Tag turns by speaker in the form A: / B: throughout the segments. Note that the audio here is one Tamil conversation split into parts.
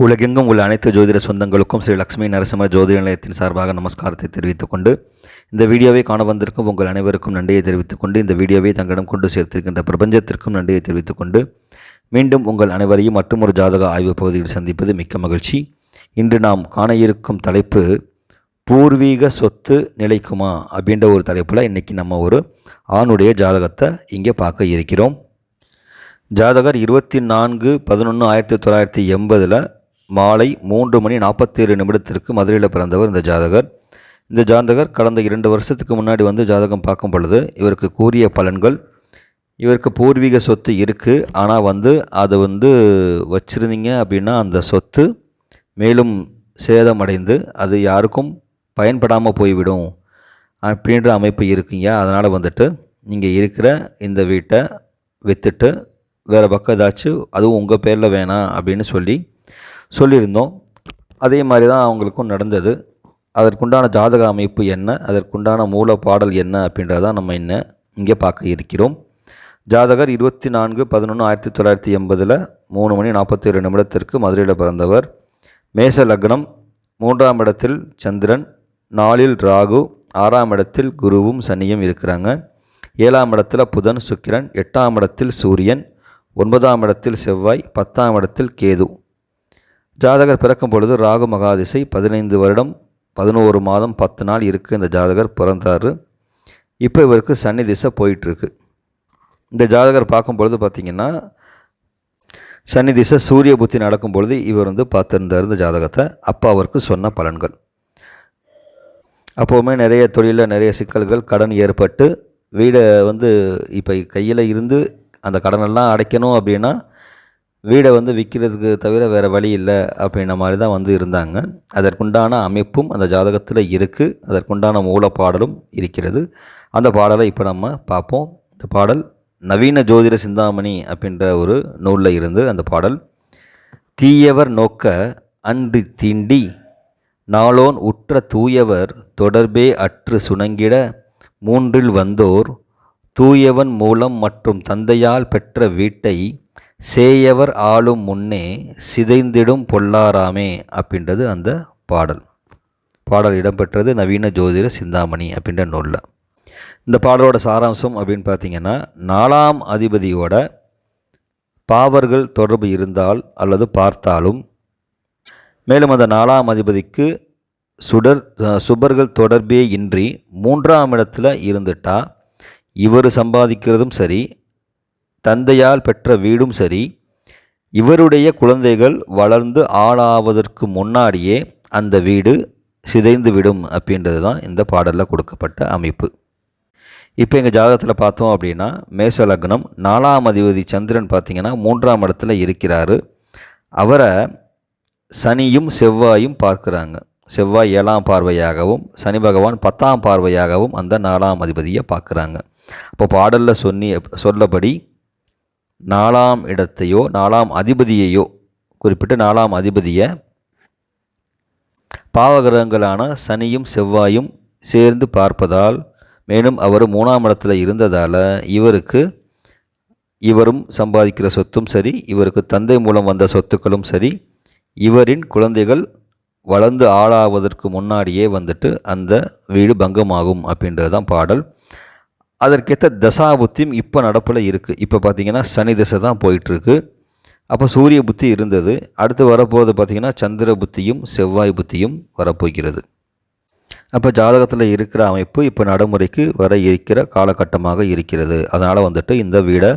A: உலகெங்கும் உள்ள அனைத்து ஜோதிட சொந்தங்களுக்கும் ஸ்ரீ லக்ஷ்மி நரசிம்ம ஜோதிட நிலையத்தின் சார்பாக நமஸ்காரத்தை தெரிவித்துக் கொண்டு இந்த வீடியோவை காண வந்திருக்கும் உங்கள் அனைவருக்கும் நன்றியை தெரிவித்துக் கொண்டு இந்த வீடியோவை தங்களிடம் கொண்டு சேர்த்திருக்கின்ற பிரபஞ்சத்திற்கும் நன்றியை தெரிவித்துக் கொண்டு மீண்டும் உங்கள் அனைவரையும் மற்றொரு ஜாதக ஆய்வு பகுதியில் சந்திப்பது மிக்க மகிழ்ச்சி. இன்று நாம் காண இருக்கும் தலைப்பு பூர்வீக சொத்து நிலைக்குமா அப்படின்ற ஒரு தலைப்பில் இன்றைக்கி நம்ம ஒரு ஆணுடைய ஜாதகத்தை இங்கே பார்க்க இருக்கிறோம். ஜாதகர் இருபத்தி நான்கு பதினொன்று ஆயிரத்தி தொள்ளாயிரத்தி எண்பதில் மாலை மூன்று மணி நாற்பத்தேழு நிமிடத்திற்கு மதுரையில் பிறந்தவர் இந்த ஜாதகர். இந்த ஜாதகர் கடந்த இரண்டு வருஷத்துக்கு முன்னாடி வந்து ஜாதகம் பார்க்கும் பொழுது இவருக்கு கூறிய பலன்கள் இவருக்கு பூர்வீக சொத்து இருக்குது ஆனால் வந்து அதை வந்து வச்சுருந்தீங்க அப்படின்னா அந்த சொத்து மேலும் சேதமடைந்து அது யாருக்கும் பயன்படாமல் போய்விடும் அப்படின்ற அமைப்பு இருக்குங்க. அதனால் வந்துட்டு நீங்கள் இருக்கிற இந்த வீட்டை விற்றுட்டு வேறு பக்கம் ஏதாச்சும் அதுவும் உங்கள் பேரில் வேணாம் அப்படின்னு சொல்லி சொல்லியிருந்தோம். அதே மாதிரி தான் அவங்களுக்கும் நடந்தது. அதற்குண்டான ஜாதக அமைப்பு என்ன? அதற்குண்டான மூல பாடல் என்ன அப்படின்றதான் நம்ம இன்ன இங்கே பார்க்க இருக்கிறோம். ஜாதகர் இருபத்தி நான்கு பதினொன்று ஆயிரத்தி தொள்ளாயிரத்தி எண்பதில் மூணு மணி நாற்பத்தி ஏழு நிமிடத்திற்கு மதுரையில் பிறந்தவர். மேச லக்னம் மூன்றாம் இடத்தில் சந்திரன் நாலில் ராகு ஆறாம் இடத்தில் குருவும் சனியும் இருக்கிறாங்க. ஏழாம் இடத்துல புதன் சுக்கிரன் எட்டாம் இடத்தில் சூரியன் ஒன்பதாம் இடத்தில் செவ்வாய் பத்தாம் இடத்தில் கேது. ஜாதகர் பிறக்கும் பொழுது ராகு மகாதிசை பதினைந்து வருடம் பதினோரு மாதம் பத்து நாள் இருக்குது இந்த ஜாதகர் பிறந்தார். இப்போ இவருக்கு சன்னி திசை போயிட்டுருக்கு. இந்த ஜாதகர் பார்க்கும் பொழுது பார்த்திங்கன்னா சன்னி திசை சூரிய புத்தி நடக்கும் பொழுது இவர் வந்து பார்த்துருந்தார் இந்த ஜாதகத்தை. அப்போ அவருக்கு சொன்ன பலன்கள். அப்போவுமே நிறைய தொழிலில் நிறைய சிக்கல்கள் கடன் ஏற்பட்டு வீடை வந்து இப்போ கையில் இருந்து அந்த கடனெல்லாம் அடைக்கணும் அப்படின்னா வீடை வந்து விற்கிறதுக்கு தவிர வேறு வழி இல்லை அப்படின்ற மாதிரி தான் வந்து இருந்தாங்க. அதற்குண்டான அமைப்பும் அந்த ஜாதகத்தில் இருக்குது அதற்குண்டான மூலப்பாடலும் இருக்கிறது. அந்த பாடலை இப்போ நம்ம பார்ப்போம். இந்த பாடல் நவீன ஜோதிட சிந்தாமணி அப்படின்ற ஒரு நூலில் இருந்து அந்த பாடல் தீயவர் நோக்க அன்று தீண்டி நாளோன் உற்ற தூயவர் தொடர்பே அற்று சுணங்கிட மூன்றில் வந்தோர் தூயவன் மூலம் மற்றும் தந்தையால் பெற்ற வீட்டை சேயவர் ஆளும் முன்னே சிதைந்திடும் பொல்லாராமே அப்படின்றது அந்த பாடல். பாடல் இடம்பெற்றது நவீன ஜோதிட சிந்தாமணி அப்படின்ற நூலில். இந்த பாடலோட சாராம்சம் அப்படின்னு பார்த்தீங்கன்னா நாலாம் அதிபதியோட பாவர்கள் தொடர்பு இருந்தால் அல்லது பார்த்தாலும் மேலும் அந்த நாலாம் அதிபதிக்கு சுடர் சுபர்கள் தொடர்பே இன்றி மூன்றாம் இடத்துல இருந்துட்டா இவர் சம்பாதிக்கிறதும் சரி தந்தையால் பெற்ற வீடும் சரி இவருடைய குழந்தைகள் வளர்ந்து ஆளாவதற்கு முன்னாடியே அந்த வீடு சிதைந்து விடும் அப்படின்றது தான் இந்த பாடலில் கொடுக்கப்பட்ட அமைப்பு. இப்போ எங்கள் ஜாதகத்தில் பார்த்தோம் அப்படின்னா மேச லக்னம் நாலாம் அதிபதி சந்திரன் பார்த்திங்கன்னா மூன்றாம் இடத்துல இருக்கிறாரு. அவரை சனியும் செவ்வாயும் பார்க்குறாங்க. செவ்வாய் ஏழாம் பார்வையாகவும் சனி பகவான் பத்தாம் பார்வையாகவும் அந்த நாலாம் அதிபதியை பார்க்குறாங்க. அப்போ பாடலில் சொன்னி சொல்லபடி நாலாம் இடத்தையோ நாலாம் அதிபதியையோ குறிப்பிட்டு நாலாம் அதிபதியை பாவகிரகங்களான சனியும் செவ்வாயும் சேர்ந்து பார்ப்பதால் மேலும் அவர் மூணாம் இடத்துல இருந்ததால் இவருக்கு இவரும் சம்பாதிக்கிற சொத்தும் சரி இவருக்கு தந்தை மூலம் வந்த சொத்துக்களும் சரி இவரின் குழந்தைகள் வளர்ந்து ஆளாவதற்கு முன்னாடியே வந்துட்டு அந்த வீடு பங்கமாகும் அப்படின்றது தான் பாடல். அதற்கேற்ற தசா புத்தியும் இப்போ நடப்பில் இருக்குது இப்போ பார்த்திங்கன்னா சனி திசை தான் போயிட்டுருக்கு அப்போ சூரிய புத்தி இருந்தது. அடுத்து வரப்போகிறது பார்த்திங்கன்னா சந்திர புத்தியும் செவ்வாய் புத்தியும் வரப்போகிறது. அப்போ ஜாதகத்தில் இருக்கிற அமைப்பு இப்போ நடைமுறைக்கு வர இருக்கிற காலகட்டமாக இருக்கிறது. அதனால் வந்துட்டு இந்த வீடை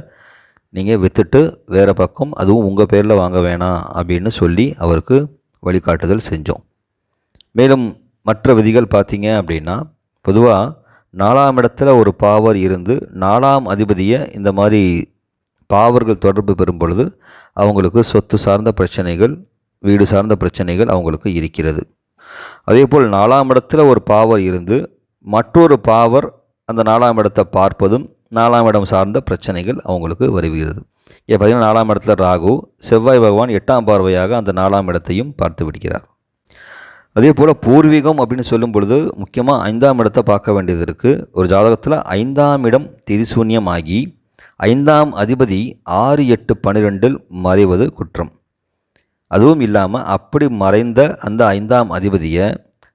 A: நீங்கள் விற்றுட்டு வேறு பக்கம் அதுவும் உங்கள் பேரில் வாங்க வேணாம் அப்படின்னு சொல்லி அவருக்கு வழிகாட்டுதல் செஞ்சோம். மேலும் மற்ற விதிகள் பார்த்தீங்க அப்படின்னா பொதுவாக நாலாம் இடத்துல ஒரு பாவர் இருந்து நாலாம் அதிபதியை இந்த மாதிரி பாவர்கள் தொடர்பு பெறும் பொழுது அவங்களுக்கு சொத்து சார்ந்த பிரச்சனைகள் வீடு சார்ந்த பிரச்சனைகள் அவங்களுக்கு இருக்கிறது. அதே போல் நாலாம் இடத்துல ஒரு பாவர் இருந்து மற்றொரு பாவர் அந்த நாலாம் இடத்தை பார்ப்பதும் நாலாம் இடம் சார்ந்த பிரச்சனைகள் அவங்களுக்கு வருகிறது. இப்போ பார்த்திங்கன்னா நாலாம் இடத்துல ராகு செவ்வாய் பகவான் எட்டாம் பார்வையாக அந்த நாலாம் இடத்தையும் பார்த்து விடுகிறார். அதே போல் பூர்வீகம் அப்படின்னு சொல்லும் பொழுது முக்கியமாக ஐந்தாம் இடத்தை பார்க்க வேண்டியது இருக்குது ஒரு ஜாதகத்தில் ஐந்தாம் இடம் திரிசூன்யமாகி ஐந்தாம் அதிபதி ஆறு எட்டு பன்னிரெண்டில் மறைவது குற்றம். அதுவும் இல்லாமல் அப்படி மறைந்த அந்த ஐந்தாம் அதிபதியை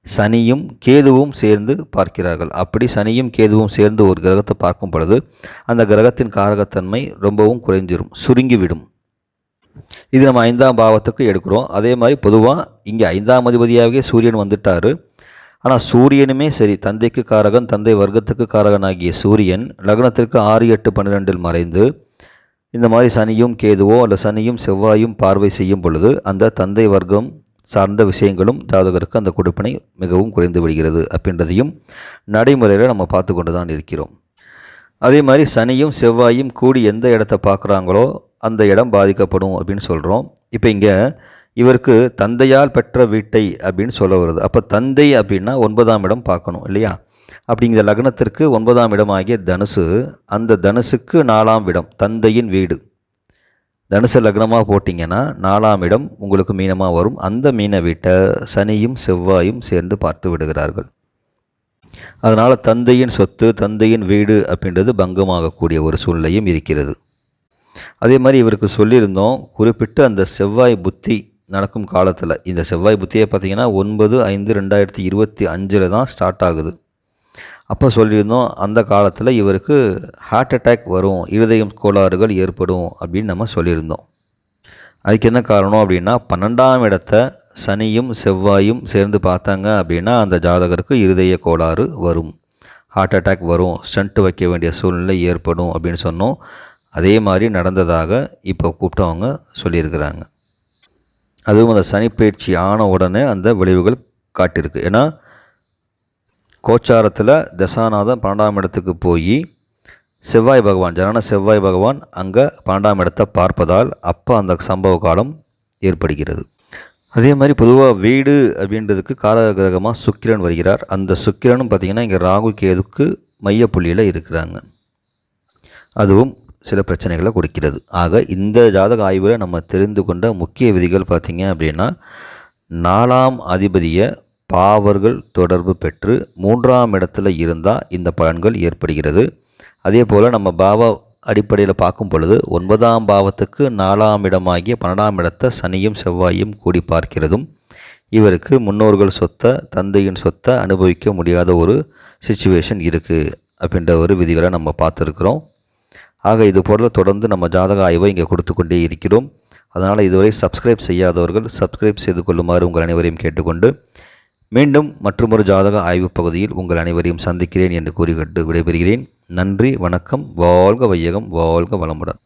A: சனியும் கேதுவும் சேர்ந்து பார்க்கிறார்கள். அப்படி சனியும் கேதுவும் சேர்ந்து ஒரு கிரகத்தை பார்க்கும் பொழுது அந்த கிரகத்தின் காரகத்தன்மை ரொம்பவும் குறைஞ்சிரும் சுருங்கிவிடும். இது நம்ம ஐந்தாம் பாவத்துக்கு எடுக்கிறோம். அதே மாதிரி பொதுவாக இங்கே ஐந்தாம் அதிபதியாகவே சூரியன் வந்துட்டார். ஆனால் சூரியனுமே சரி தந்தைக்கு காரகன் தந்தை வர்க்கத்துக்கு காரகனாகிய சூரியன் லக்னத்திற்கு ஆறு எட்டு பன்னிரெண்டில் மறைந்து இந்த மாதிரி சனியும் கேதுவோ அல்ல சனியும் செவ்வாயும் பார்வை செய்யும் பொழுது அந்த தந்தை வர்க்கம் சார்ந்த விஷயங்களும் ஜாதகருக்கு அந்த கொடுப்பினை மிகவும் குறைந்து விடுகிறது அப்படின்றதையும் நடைமுறையில் நம்ம பார்த்து கொண்டு தான் இருக்கிறோம். அதே மாதிரி சனியும் செவ்வாயும் கூடி எந்த இடத்த பார்க்குறாங்களோ அந்த இடம் பாதிக்கப்படும் அப்படின்னு சொல்கிறோம் இப்போ இங்கே இவருக்கு தந்தையால் பெற்ற வீட்டை அப்படின்னு சொல்ல வருது. அப்போ தந்தை அப்படின்னா ஒன்பதாம் இடம் பார்க்கணும் இல்லையா? அப்படிங்கிற லக்னத்திற்கு ஒன்பதாம் இடமாகிய தனுசு அந்த தனுசுக்கு நாலாம் இடம் தந்தையின் வீடு. தனுசு லக்னமாக போட்டிங்கன்னா நாலாம் இடம் உங்களுக்கு மீனமாக வரும். அந்த மீன வீட்டை சனியும் செவ்வாயும் சேர்ந்து பார்த்து விடுகிறார்கள். அதனால் தந்தையின் சொத்து தந்தையின் வீடு அப்படின்றது பங்கமாகக்கூடிய ஒரு சூழ்நிலையும் இருக்கிறது. அதே மாதிரி இவருக்கு சொல்லியிருந்தோம் குறிப்பிட்டு அந்த செவ்வாய் புத்தி நடக்கும் காலத்தில். இந்த செவ்வாய் புத்தியை பார்த்தீங்கன்னா ஒன்பது ஐந்து ரெண்டாயிரத்தி இருபத்தி அஞ்சில் தான் ஸ்டார்ட் ஆகுது. அப்போ சொல்லியிருந்தோம் அந்த காலத்தில் இவருக்கு ஹார்ட் அட்டாக் வரும் இருதயம் கோளாறுகள் ஏற்படும் அப்படின்னு நம்ம சொல்லியிருந்தோம். அதுக்கு என்ன காரணம் அப்படின்னா பன்னெண்டாம் இடத்த சனியும் செவ்வாயும் சேர்ந்து பார்த்தாங்க அப்படின்னா அந்த ஜாதகருக்கு இருதய கோளாறு வரும். ஹார்ட் அட்டாக் வரும் ஸ்டண்ட் வைக்க வேண்டிய சூழ்நிலை ஏற்படும் அப்படின்னு சொன்னோம். அதே மாதிரி நடந்ததாக இப்போ கூப்பிட்டவங்க சொல்லியிருக்கிறாங்க. அதுவும் அந்த சனிப்பயிற்சி ஆன உடனே அந்த விளைவுகள் காட்டியிருக்கு. ஏன்னா கோச்சாரத்தில் தசாநாதன் பன்னெண்டாம் இடத்துக்கு போய் செவ்வாய் பகவான் ஜனன செவ்வாய் பகவான் அங்கே பன்னெண்டாம் இடத்தை பார்ப்பதால் அப்போ அந்த சம்பவ காலம் ஏற்படுகிறது. அதே மாதிரி பொதுவாக வீடு அப்படின்றதுக்கு கால கிரகமாக சுக்கிரன் வருகிறார். அந்த சுக்கிரனும் பார்த்திங்கன்னா இங்கே ராகு கேதுக்கு மையப்புள்ளியில் இருக்கிறாங்க. அதுவும் சில பிரச்சனைகளை கொடுக்கிறது. ஆக இந்த ஜாதக ஆய்வில் நம்ம தெரிந்து கொண்ட முக்கிய விதிகள் பார்த்திங்க அப்படின்னா நாலாம் அதிபதியை பாவர்கள் தொடர்பு பெற்று மூன்றாம் இடத்துல இருந்தால் இந்த பலன்கள் ஏற்படுகிறது. அதே போல் நம்ம பாவ அடிப்படையில் பார்க்கும் பொழுது ஒன்பதாம் பாவத்துக்கு நாலாம் இடமாகிய பன்னெண்டாம் இடத்தை சனியும் செவ்வாயும் கூடி பார்க்கிறதும் இவருக்கு முன்னோர்கள் சொத்தை தந்தையின் சொத்தை அனுபவிக்க முடியாத ஒரு சுச்சுவேஷன் இருக்குது அப்படின்ற ஒரு விதிகளை நம்ம பார்த்துருக்குறோம். ஆக இது போல தொடர்ந்து நம்ம ஜாதக ஆய்வை இங்கே கொடுத்து கொண்டே இருக்கிறோம். அதனால் இதுவரை சப்ஸ்கிரைப் செய்யாதவர்கள் சப்ஸ்கிரைப் செய்து கொள்ளுமாறு உங்கள் அனைவரையும் கேட்டுக்கொண்டு மீண்டும் மற்றொரு ஜாதக ஆய்வு பகுதியில் உங்கள் அனைவரையும் சந்திக்கிறேன் என்று கூறிக்கொண்டு விடைபெறுகிறேன். நன்றி வணக்கம் வாழ்க வையகம் வாழ்க வளமுடன்.